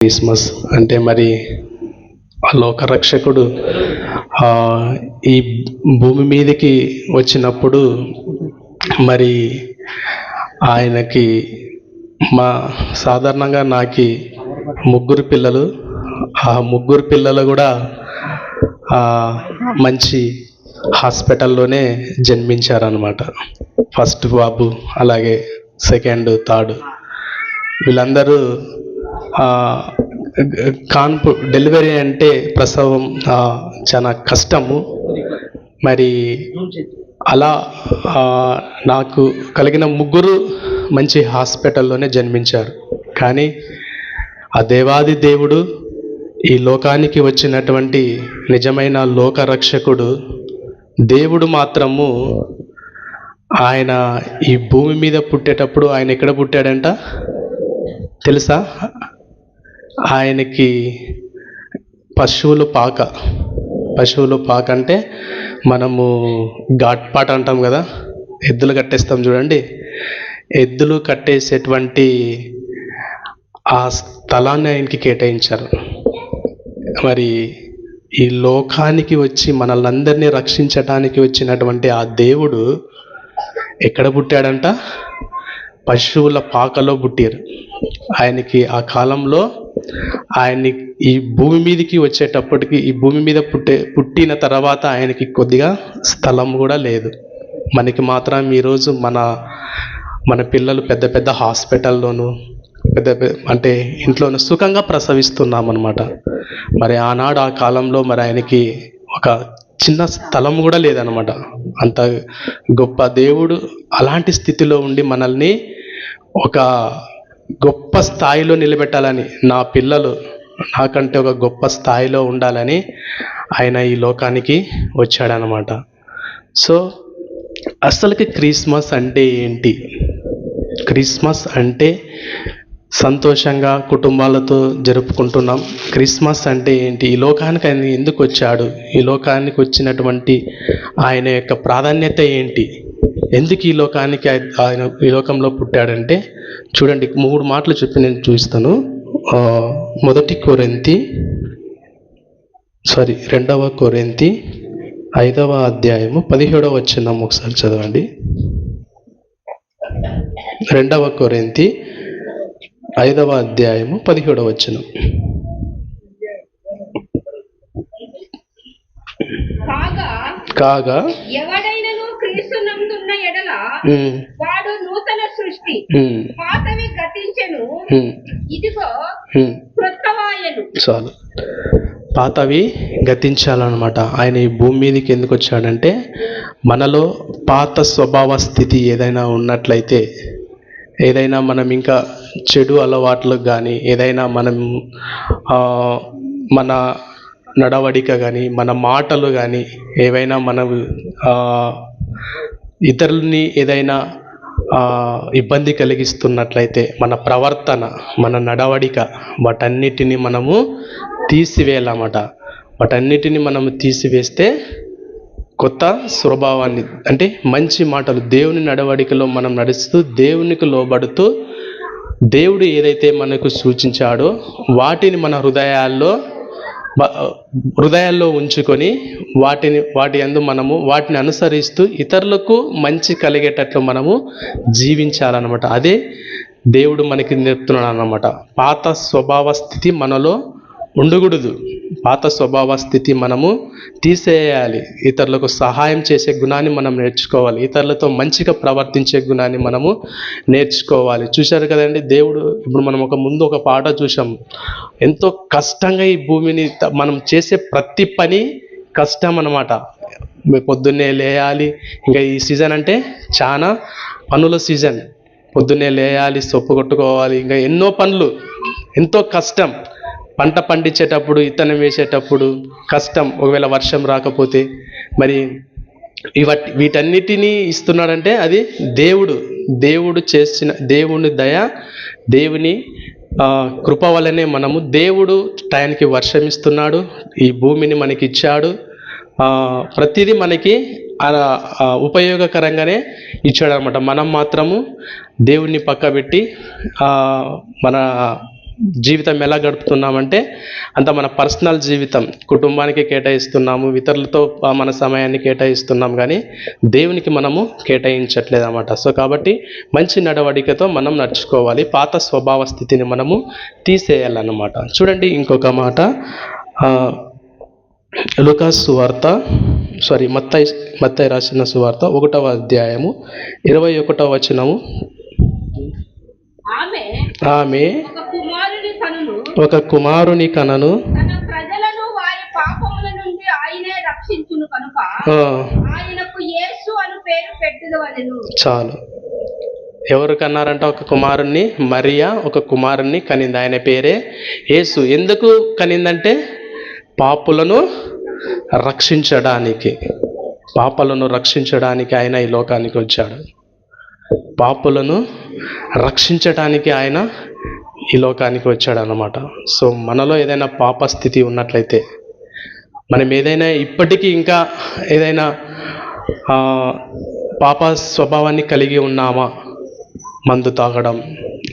Christmas అంటే మరి ఆ లోకరక్షకుడు ఈ భూమి మీదకి వచ్చినప్పుడు మరి ఆయనకి మా సాధారణంగా నాకు ముగ్గురు పిల్లలు. ఆ ముగ్గురు పిల్లలు కూడా మంచి హాస్పిటల్లోనే జన్మించారనమాట ఫస్ట్ బాబు అలాగే సెకండ్ థర్డ్. వీళ్ళందరూ కాన్పు డెలివరీ అంటే ప్రసవం చాలా కష్టము. మరి అలా నాకు కలిగిన ముగ్గురు మంచి హాస్పిటల్లోనే జన్మించారు. కానీ ఆ దేవాది దేవుడు ఈ లోకానికి వచ్చినటువంటి నిజమైన లోకరక్షకుడు దేవుడు మాత్రము ఆయన ఈ భూమి మీద పుట్టేటప్పుడు ఆయన ఎక్కడ పుట్టాడంట? తెలుసా? ఆయనకి పశువులు పాక. పశువులు పాక అంటే మనము ఘాట్పాట అంటాం కదా ఎద్దులు కట్టేస్తాం చూడండి. ఎద్దులు కట్టేసేటువంటి ఆ స్థలాన్ని ఆయనకి కేటాయించారు. మరి ఈ లోకానికి వచ్చి మనల్ని అందరినీ రక్షించటానికి వచ్చినటువంటి ఆ దేవుడు ఎక్కడ పుట్టాడంట? పశువుల పాకలో పుట్టారు. ఆయనకి ఆ కాలంలో ఆయన్ని ఈ భూమి మీదకి వచ్చేటప్పటికి ఈ భూమి మీద పుట్టే పుట్టిన తర్వాత ఆయనకి కొద్దిగా స్థలం కూడా లేదు. మనకి మాత్రం ఈరోజు మన మన పిల్లలు పెద్ద పెద్ద హాస్పిటల్లోనూ పెద్ద పెద్ద అంటే ఇంట్లోనూ సుఖంగా ప్రసవిస్తున్నాం అనమాట మరి ఆనాడు ఆ కాలంలో మరి ఆయనకి ఒక చిన్న స్థలం కూడా లేదనమాట అంత గొప్ప దేవుడు అలాంటి స్థితిలో ఉండి మనల్ని ఒక గొప్ప స్థాయిలో నిలబెట్టాలని నా పిల్లలు నాకంటే ఒక గొప్ప స్థాయిలో ఉండాలని ఆయన ఈ లోకానికి వచ్చాడనమాట సో అసలుకి క్రిస్మస్ అంటే ఏంటి? క్రిస్మస్ అంటే సంతోషంగా కుటుంబాలతో జరుపుకుంటున్నాం. క్రిస్మస్ అంటే ఏంటి? ఈ లోకానికి ఆయన ఎందుకు వచ్చాడు? ఈ లోకానికి వచ్చినటువంటి ఆయన యొక్క ప్రాధాన్యత ఏంటి? ఎందుకు ఈ లోకానికి ఆయ- ఆయన ఈ లోకంలో పుట్టాడంటే చూడండి మూడు మాటలు చెప్పి నేను చూస్తాను మొదటి కొరింతి సారీ రెండవ కొరింతి ఐదవ అధ్యాయము పదిహేడవ వచ్చినాం ఒకసారి చదవండి. రెండవ కొరింతి ఐదవ అధ్యాయము పదిహేడవ కాగా కాగా ఎవడైనను క్రీస్తు నందున్న ఎడల వాడు నూతన సృష్టి. పాతవి గతించెను. ఇదిగో క్రొత్తవాయను చాలు. పాతవి గతించాలన్నమాట. ఆయన ఈ భూమి మీదకి ఎందుకు వచ్చాడంటే మనలో పాత స్వభావ స్థితి ఏదైనా ఉన్నట్లయితే ఏదైనా మనం ఇంకా చెడు అలవాట్లకు కానీ ఏదైనా మనం మన నడవడిక కానీ మన మాటలు కానీ ఏవైనా మనం ఇతరులని ఏదైనా ఇబ్బంది కలిగిస్తున్నట్లయితే మన ప్రవర్తన మన నడవడిక వాటన్నిటిని మనము తీసివేయాలన్నమాట. వాటన్నిటిని మనము తీసివేస్తే కొత్త స్వభావాన్ని అంటే మంచి మాటలు దేవుని నడవడికలో మనం నడుస్తూ దేవునికి లోబడుతూ దేవుడు ఏదైతే మనకు సూచించాడో వాటిని మన హృదయాల్లో హృదయాల్లో ఉంచుకొని వాటిని వాటి యందు మనము వాటిని అనుసరిస్తూ ఇతరులకు మంచి కలిగేటట్లు మనము జీవించాలన్నమాట. అదే దేవుడు మనకి నేర్పుతున్నాడు అన్నమాట పాత స్వభావ స్థితి మనలో ఉండకూడదు. పాత స్వభావ స్థితి మనము తీసేయాలి. ఇతరులకు సహాయం చేసే గుణాన్ని మనం నేర్చుకోవాలి. ఇతరులతో మంచిగా ప్రవర్తించే గుణాన్ని మనము నేర్చుకోవాలి. చూశారు కదండి దేవుడు ఇప్పుడు మనం ఒక ముందు ఒక పాట చూసాం ఎంతో కష్టంగా ఈ భూమిని మనం చేసే ప్రతి పని కష్టం అనమాట పొద్దున్నే లేయాలి. ఇంకా ఈ సీజన్ అంటే చాలా పనుల సీజన్. పొద్దున్నే లేయాలి సొప్పు కొట్టుకోవాలి. ఇంకా ఎన్నో పనులు. ఎంతో కష్టం. పంట పండించేటప్పుడు ఇత్తనం వేసేటప్పుడు కష్టం ఒకవేళ వర్షం రాకపోతే. మరి ఇవట్ వీటన్నిటినీ ఇస్తున్నాడంటే అది దేవుడు. దేవుడు చేసిన దేవుని దయ దేవుని కృప వల్లనే మనము దేవుడు టయానికి వర్షం ఇస్తున్నాడు ఈ భూమిని మనకి ఇచ్చాడు ప్రతిదీ మనకి ఆ, ఉపయోగకరంగానే ఇచ్చాడు అనమాట మనం మాత్రము దేవుణ్ణి పక్కబెట్టి మన జీవితం ఎలా గడుపుతున్నామంటే అంత మన పర్సనల్ జీవితం కుటుంబానికి కేటాయిస్తున్నాము ఇతరులతో మన సమయాన్ని కేటాయిస్తున్నాం కానీ దేవునికి మనము కేటాయించట్లేదు అన్నమాట సో కాబట్టి మంచి నడవడికతో మనం నడుచుకోవాలి పాత స్వభావ స్థితిని మనము తీసేయాలన్నమాట. చూడండి ఇంకొక మాట. లుకాస్ సువార్త సారీ మత్తయి మత్తయి రాసిన సువార్త ఒకటవ అధ్యాయము ఇరవై ఒకటవ వచనము. ఆమె ఆమె ఒక కుమారుని కనును ఒక కుమారుని కనను. తన ప్రజలను వారి పాపముల నుండి ఆయనే రక్షించును కనుక ఆ, ఆయనకు యేసు అను పేరు పెట్టుదవలెను. చాలు. ఎవరు కన్నారంట ఒక కుమారుణ్ణి? మరియా ఒక కుమారుణ్ణి కనింది. ఆయన పేరే యేసు. ఎందుకు కనిందంటే పాపులను రక్షించడానికి. పాపలను రక్షించడానికి ఆయన ఈ లోకానికి వచ్చాడు. పాపులను రక్షించడానికి ఆయన ఈ లోకానికి వచ్చాడు సో మనలో ఏదైనా పాప స్థితి ఉన్నట్లయితే మనం ఏదైనా ఇప్పటికీ ఇంకా ఏదైనా పాప స్వభావాన్ని కలిగి ఉన్నామా? మందు తాగడం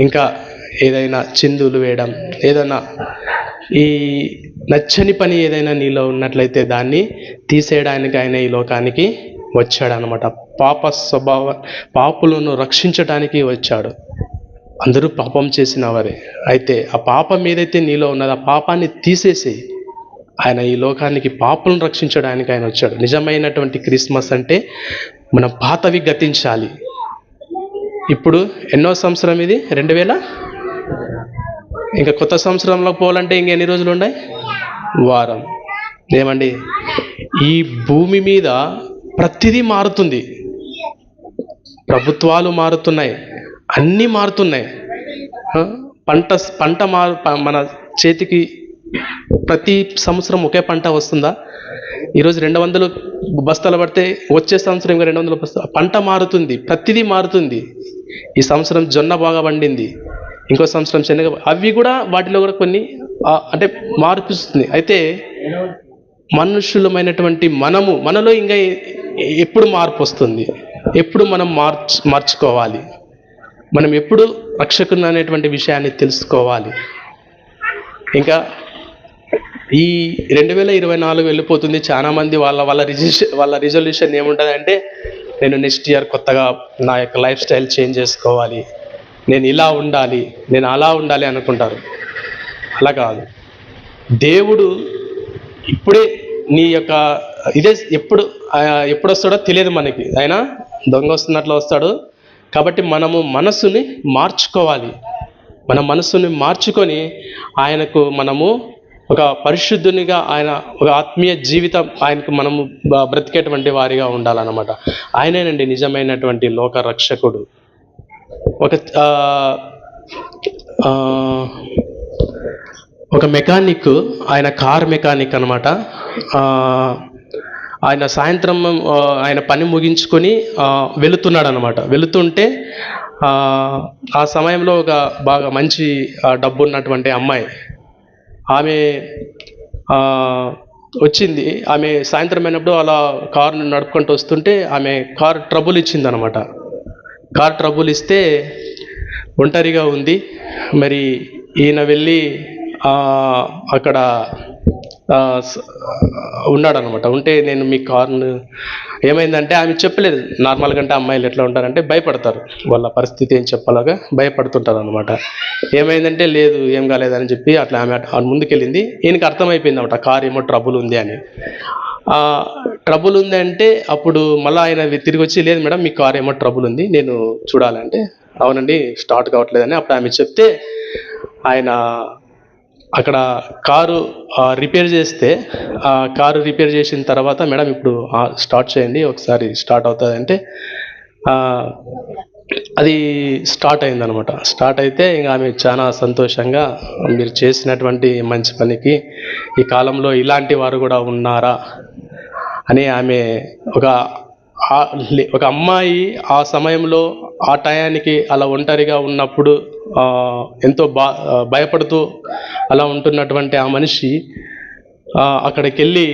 ఇంకా ఏదైనా చిందులు వేయడం ఏదైనా ఈ నచ్చని పని ఏదైనా నీలో ఉన్నట్లయితే దాన్ని తీసేయడానికి ఆయన ఈ లోకానికి వచ్చాడనమాట పాప స్వభావ పాపులను రక్షించడానికి వచ్చాడు. అందరూ పాపం చేసిన వారే అయితే ఆ పాపం ఏదైతే నీలో ఉన్నదో ఆ పాపాన్ని తీసేసి ఆయన ఈ లోకానికి పాపలను రక్షించడానికి ఆయన వచ్చాడు. నిజమైనటువంటి క్రిస్మస్ అంటే మన పాతవి గతించాలి. ఇప్పుడు ఎన్నో సంవత్సరం ఇది? రెండు వేల ఇంకా కొత్త సంవత్సరంలో పోవాలంటే ఇంకా ఎన్ని రోజులు ఉన్నాయి? వారం. ఏమండి? ఈ భూమి మీద ప్రతిదీ మారుతుంది. ప్రభుత్వాలు మారుతున్నాయి. అన్నీ మారుతున్నాయి. పంట పంట మారు మన చేతికి ప్రతి సంవత్సరం ఒకే పంట వస్తుందా? ఈరోజు రెండు వందలు బస్తాలు పడితే వచ్చే సంవత్సరం ఇంకా రెండు వందల బస్తాలు పంట మారుతుంది ప్రతిదీ మారుతుంది. ఈ సంవత్సరం జొన్న బాగా పండింది ఇంకో సంవత్సరం శనగ అవి కూడా వాటిలో కూడా కొన్ని అంటే మార్పిస్తుంది. అయితే మనుషులమైనటువంటి మనము మనలో ఇంకా ఎప్పుడు మార్పు వస్తుంది? ఎప్పుడు మనం మార్చు మార్చుకోవాలి? మనం ఎప్పుడు రక్షకుని అనేటువంటి విషయాన్ని తెలుసుకోవాలి. ఇంకా ఈ రెండు వేల ఇరవై నాలుగు వెళ్ళిపోతుంది. చాలా మంది వాళ్ళ వాళ్ళ రిజిస్ట్రే వాళ్ళ రిజల్యూషన్ ఏముంటుంది అంటే నేను నెక్స్ట్ ఇయర్ కొత్తగా నా యొక్క లైఫ్ స్టైల్ చేంజ్ చేసుకోవాలి. నేను ఇలా ఉండాలి నేను అలా ఉండాలి అనుకుంటారు. అలా కాదు. దేవుడు ఇప్పుడే నీ యొక్క ఇదే ఎప్పుడు ఎప్పుడు వస్తాడో తెలియదు మనకి. ఆయన దొంగ వస్తున్నట్లు వస్తాడు. కాబట్టి మనము మనసుని మార్చుకోవాలి. మన మనసుని మార్చుకొని ఆయనకు మనము ఒక పరిశుద్ధునిగా ఆయన ఒక ఆత్మీయ జీవితం ఆయనకు మనము బ్రతికేటువంటి వారిగా ఉండాలన్నమాట. ఆయనేనండి నిజమైనటువంటి లోక రక్షకుడు ఒక ఒక మెకానిక్ ఆయన కార్ మెకానిక్ అనమాట ఆయన సాయంత్రం ఆయన పని ముగించుకొని వెళుతున్నాడు అనమాట వెళుతుంటే ఆ, సమయంలో ఒక బాగా మంచి డబ్బు ఉన్నటువంటి అమ్మాయి. ఆమె వచ్చింది. ఆమె సాయంత్రం అయినప్పుడు అలా కారును నడుపుకుంటూ వస్తుంటే ఆమె కార్ ట్రబుల్ ఇచ్చింది అనమాట కార్ ట్రబుల్ ఇస్తే ఒంటరిగా ఉంది. మరి ఈయన వెళ్ళి అక్కడ ఉన్నాడనమాట ఉంటే నేను మీ కార్ను ఏమైందంటే ఆమె చెప్పలేదు. నార్మల్ కంటే అమ్మాయిలు ఎట్లా ఉంటారంటే భయపడతారు. వాళ్ళ పరిస్థితి ఏం చెప్పలాగా భయపడుతుంటారు అనమాట ఏమైందంటే లేదు ఏం కాలేదని చెప్పి అట్లా ఆమె ఆమె ముందుకెళ్ళింది. ఈయనకి అర్థమైపోయింది అనమాట కార్ ఏమో ట్రబుల్ ఉంది అని. ట్రబుల్ ఉంది అంటే అప్పుడు మళ్ళీ ఆయన తిరిగి వచ్చి లేదు మేడం మీ కార్ ఏమో ట్రబుల్ ఉంది నేను చూడాలంటే. అవునండి స్టార్ట్ కావట్లేదని అప్పుడు ఆమె చెప్తే ఆయన అక్కడ కారు రిపేర్ చేస్తే ఆ కారు రిపేర్ చేసిన తర్వాత మేడం ఇప్పుడు స్టార్ట్ చేయండి ఒకసారి స్టార్ట్ అవుతుంది అంటే అది స్టార్ట్ అయిందనమాట. స్టార్ట్ అయితే ఇంకా ఆమె చాలా సంతోషంగా మీరు చేసినటువంటి మంచి పనికి ఈ కాలంలో ఇలాంటి వారు కూడా ఉన్నారా అని ఆమె ఒక ఒక అమ్మాయి ఆ సమయంలో ఆ టయానికి అలా ఒంటరిగా ఉన్నప్పుడు ఎంతో బా భయపడుతూ అలా ఉంటున్నటువంటి ఆ మనిషి అక్కడికి వెళ్ళి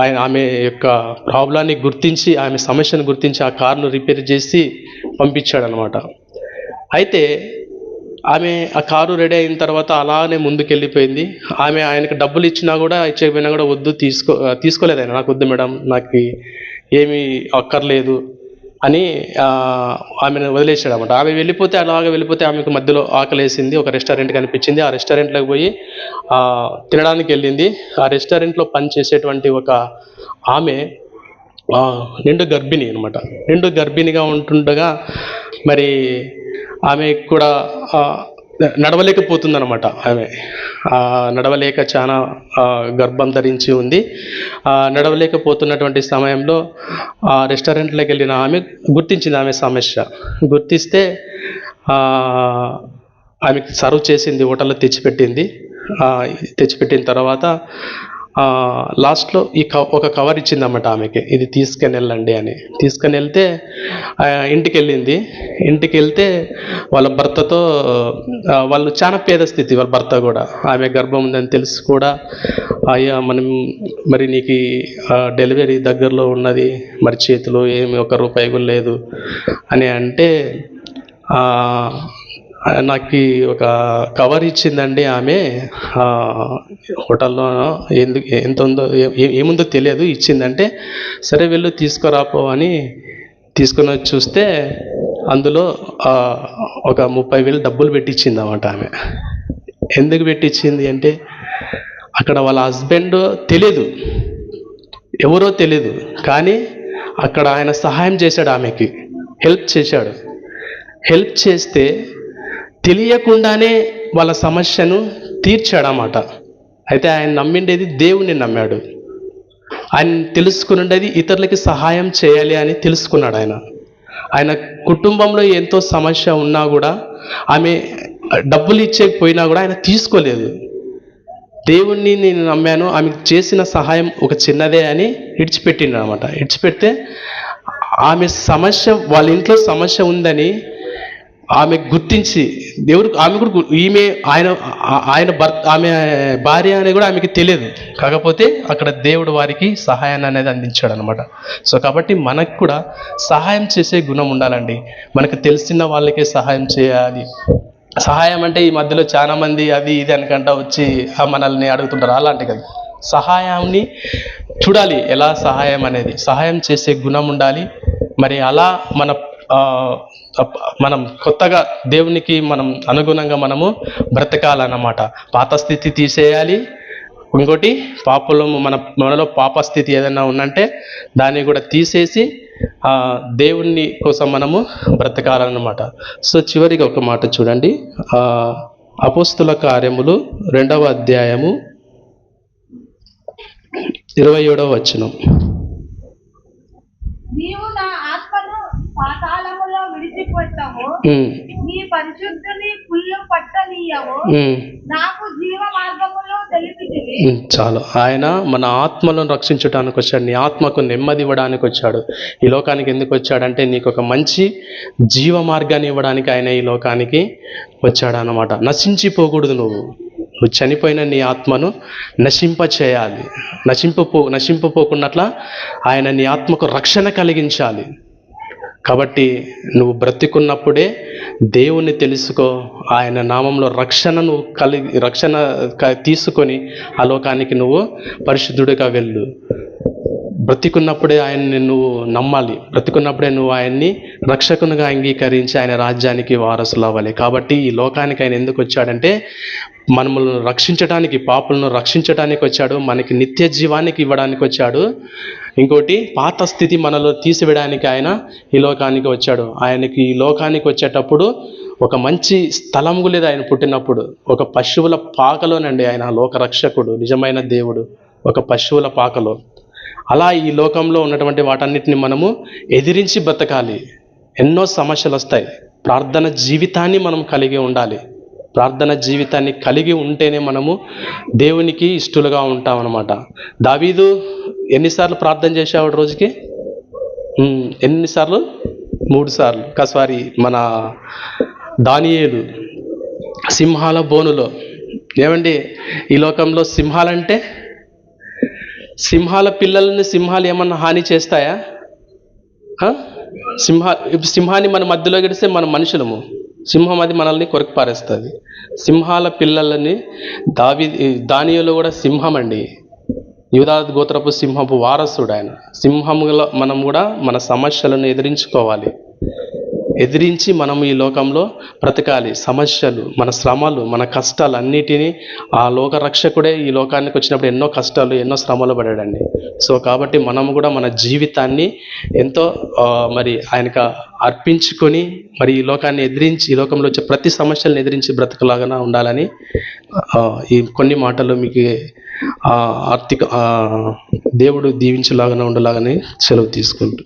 ఆయన ఆమె యొక్క ప్రాబ్లాన్ని గుర్తించి ఆమె సమస్యను గుర్తించి ఆ కారును రిపేర్ చేసి పంపించాడనమాట అయితే ఆమె ఆ కారు రెడీ అయిన తర్వాత అలానే ముందుకెళ్ళిపోయింది. ఆమె ఆయనకు డబ్బులు ఇచ్చినా కూడా ఇచ్చకపోయినా కూడా వద్దు తీసుకో తీసుకోలేదు ఆయన. నాకు వద్దు మేడం నాకు ఏమీ అక్కర్లేదు అని ఆమెను వదిలేసాడు అనమాట ఆమె వెళ్ళిపోతే అలాగ వెళ్ళిపోతే ఆమెకు మధ్యలో ఆకలేసింది ఒక రెస్టారెంట్ కనిపించింది. ఆ రెస్టారెంట్లోకి పోయి తినడానికి వెళ్ళింది. ఆ రెస్టారెంట్లో పనిచేసేటువంటి ఒక ఆమె నిండు గర్భిణి అనమాట నిండు గర్భిణిగా ఉంటుండగా మరి ఆమె కూడా నడవలేకపోతుందనమాట ఆమె. నడవలేక చాలా గర్భం ధరించి ఉంది. నడవలేకపోతున్నటువంటి సమయంలో ఆ రెస్టారెంట్లోకి వెళ్ళిన ఆమె గుర్తించింది ఆమె సమస్య. గుర్తిస్తే ఆమెకి సర్వ్ చేసింది హోటల్లో తెచ్చిపెట్టింది. తెచ్చిపెట్టిన తర్వాత లాస్ట్లో ఈ ఒక కవర్ ఇచ్చిందన్నమాట ఆమెకి. ఇది తీసుకుని వెళ్ళండి అని. తీసుకుని వెళ్తే ఆ, ఇంటికి వెళ్ళింది ఇంటికి వెళ్తే వాళ్ళ భర్తతో వాళ్ళు చాలా పేద స్థితి వాళ్ళ భర్త కూడా. ఆమె గర్భం ఉందని తెలిసి కూడా అయ్యా మనం మరి నీకు డెలివరీ దగ్గరలో ఉన్నది మరి చేతిలో ఏమి ఒక రూపాయి కూడా లేదు అని అంటే నాకు ఒక కవర్ ఇచ్చిందండి ఆమె. హోటల్లో ఎందుకు ఎంత ఉందో ఏముందో తెలియదు ఇచ్చిందంటే సరే వెళ్ళు తీసుకురాపో అని తీసుకుని వచ్చి చూస్తే అందులో ఒక ముప్పై వేలు డబ్బులు పెట్టించింది అన్నమాట ఆమె. ఎందుకు పెట్టించింది అంటే అక్కడ వాళ్ళ హస్బెండ్ తెలియదు. ఎవరో తెలియదు. కానీ అక్కడ ఆయన సహాయం చేశాడు ఆమెకి. హెల్ప్ చేశాడు. హెల్ప్ చేస్తే తెలియకుండానే వాళ్ళ సమస్యను తీర్చాడన్నమాట. అయితే ఆయన నమ్మిండేది దేవుణ్ణి నమ్మాడు. ఆయన తెలుసుకునిండేది ఇతరులకి సహాయం చేయాలి అని తెలుసుకున్నాడు ఆయన. ఆయన కుటుంబంలో ఎంతో సమస్య ఉన్నా కూడా ఆమె డబ్బులు ఇచ్చేకపోయినా కూడా ఆయన తీసుకోలేదు. దేవుణ్ణి నేను నమ్మాను ఆమెకు చేసిన సహాయం ఒక చిన్నదే అని ఇడిచిపెట్టిండు అనమాట ఇడిచిపెడితే ఆమె సమస్య వాళ్ళ ఇంట్లో సమస్య ఉందని ఆమె గుర్తించి దేవుడు ఆమె కూడా ఈమె ఆయన ఆయన భర్త ఆమె భార్య అనేది కూడా ఆమెకి తెలియదు. కాకపోతే అక్కడ దేవుడు వారికి సహాయాన్ని అనేది అందించాడు అనమాట సో కాబట్టి మనకు కూడా సహాయం చేసే గుణం ఉండాలండి. మనకు తెలిసిన వాళ్ళకే సహాయం చేయాలి. సహాయం అంటే ఈ మధ్యలో చాలా మంది అది ఇది అనకంట వచ్చి మనల్ని అడుగుతుంటారు. అలాంటి కదా. సహాయాన్ని చూడాలి. ఎలా సహాయం అనేది. సహాయం చేసే గుణం ఉండాలి. మరి అలా మన మనం కొత్తగా దేవునికి మనం అనుగుణంగా మనము బ్రతకాలన్నమాట. పాత స్థితి తీసేయాలి. ఇంకోటి పాపలో మన మనలో పాప స్థితి ఏదైనా ఉందంటే దాన్ని కూడా తీసేసి దేవుణ్ణి కోసం మనము బ్రతకాలన్నమాట. సో చివరిగా ఒక మాట చూడండి. అపోస్తుల కార్యములు రెండవ అధ్యాయము ఇరవై ఏడవ వచనం నీవు నా ఆత్మను పాతాళములో నీ పరిశుద్ధుని పుల్లు. నాకు జీవ మార్గములో తెలిపితివి చాలు. ఆయన మన ఆత్మలను రక్షించడానికి వచ్చాడు. నీ ఆత్మకు నెమ్మది ఇవ్వడానికి వచ్చాడు. ఈ లోకానికి ఎందుకు వచ్చాడంటే నీకు ఒక మంచి జీవ మార్గాన్ని ఇవ్వడానికి ఆయన ఈ లోకానికి వచ్చాడు అన్నమాట నశించిపోకూడదు నువ్వు. నువ్వు చనిపోయిన నీ ఆత్మను నశింప చేయాలి నశింపపో నశింపపోకున్నట్ల ఆయన నీ ఆత్మకు రక్షణ కలిగించాలి. కాబట్టి నువ్వు బ్రతికున్నప్పుడే దేవుణ్ణి తెలుసుకో ఆయన నామంలో రక్షణను కలిగి రక్షణ తీసుకొని ఆ లోకానికి నువ్వు పరిశుద్ధుడిగా వెళ్ళు. బ్రతికున్నప్పుడే ఆయన్ని నువ్వు నమ్మాలి. బ్రతికున్నప్పుడే నువ్వు ఆయన్ని రక్షకునిగా అంగీకరించి ఆయన రాజ్యానికి వారసులు అవ్వాలి. కాబట్టి ఈ లోకానికి ఆయన ఎందుకు వచ్చాడంటే మనములను రక్షించడానికి పాపులను రక్షించడానికి వచ్చాడు మనకి నిత్య జీవానికి ఇవ్వడానికి వచ్చాడు. ఇంకోటి పాత స్థితి మనలో తీసివేయడానికి ఆయన ఈ లోకానికి వచ్చాడు. ఆయనకి ఈ లోకానికి వచ్చేటప్పుడు ఒక మంచి స్థలము లేదు ఆయన పుట్టినప్పుడు. ఒక పశువుల పాకలోనండి ఆయన లోకరక్షకుడు నిజమైన దేవుడు. ఒక పశువుల పాకలో. అలా ఈ లోకంలో ఉన్నటువంటి వాటన్నిటిని మనము ఎదిరించి బ్రతకాలి ఎన్నో సమస్యలు వస్తాయి ప్రార్థన జీవితాన్ని మనం కలిగి ఉండాలి. ప్రార్థన జీవితాన్ని కలిగి ఉంటేనే మనము దేవునికి ఇష్టలుగా ఉంటాం అన్నమాట దావీదు ఎన్నిసార్లు ప్రార్థన చేసేవాడు రోజుకి? ఎన్నిసార్లు? మూడు సార్లు. కస్వారి మన దానియేలు సింహాల బోనులో. ఏమండి? ఈ లోకంలో సింహాలంటే? సింహాల పిల్లల్ని సింహాలు ఏమన్నా హాని చేస్తాయా? సింహ ఇప్పుడు సింహాన్ని మన మధ్యలో గడిస్తే మన మనుషులము. సింహం అది మనల్ని కొరికి పారేస్తుంది. సింహాల పిల్లలని దావి దానియలో కూడా సింహం అండి యువదా గోత్రపు సింహపు వారసుడు ఆయన. సింహంలో మనం కూడా మన సమస్యలను ఎదిరించుకోవాలి. ఎదిరించి మనం ఈ లోకంలో బ్రతకాలి. సమస్యలు మన శ్రమలు మన కష్టాలు అన్నిటినీ ఆ లోక రక్షకుడే ఈ లోకానికి వచ్చినప్పుడు ఎన్నో కష్టాలు ఎన్నో శ్రమలు పడాడండి. సో కాబట్టి మనము కూడా మన జీవితాన్ని ఎంతో మరి ఆయనకు అర్పించుకొని మరి ఈ లోకాన్ని ఎదిరించి ఈ లోకంలో వచ్చే ప్రతి సమస్యలను ఎదిరించి బ్రతకలాగా ఉండాలని ఈ కొన్ని మాటలు మీకు ఆర్థిక దేవుడు దీవించలాగా ఉండలాగానే సెలవు తీసుకుంటూ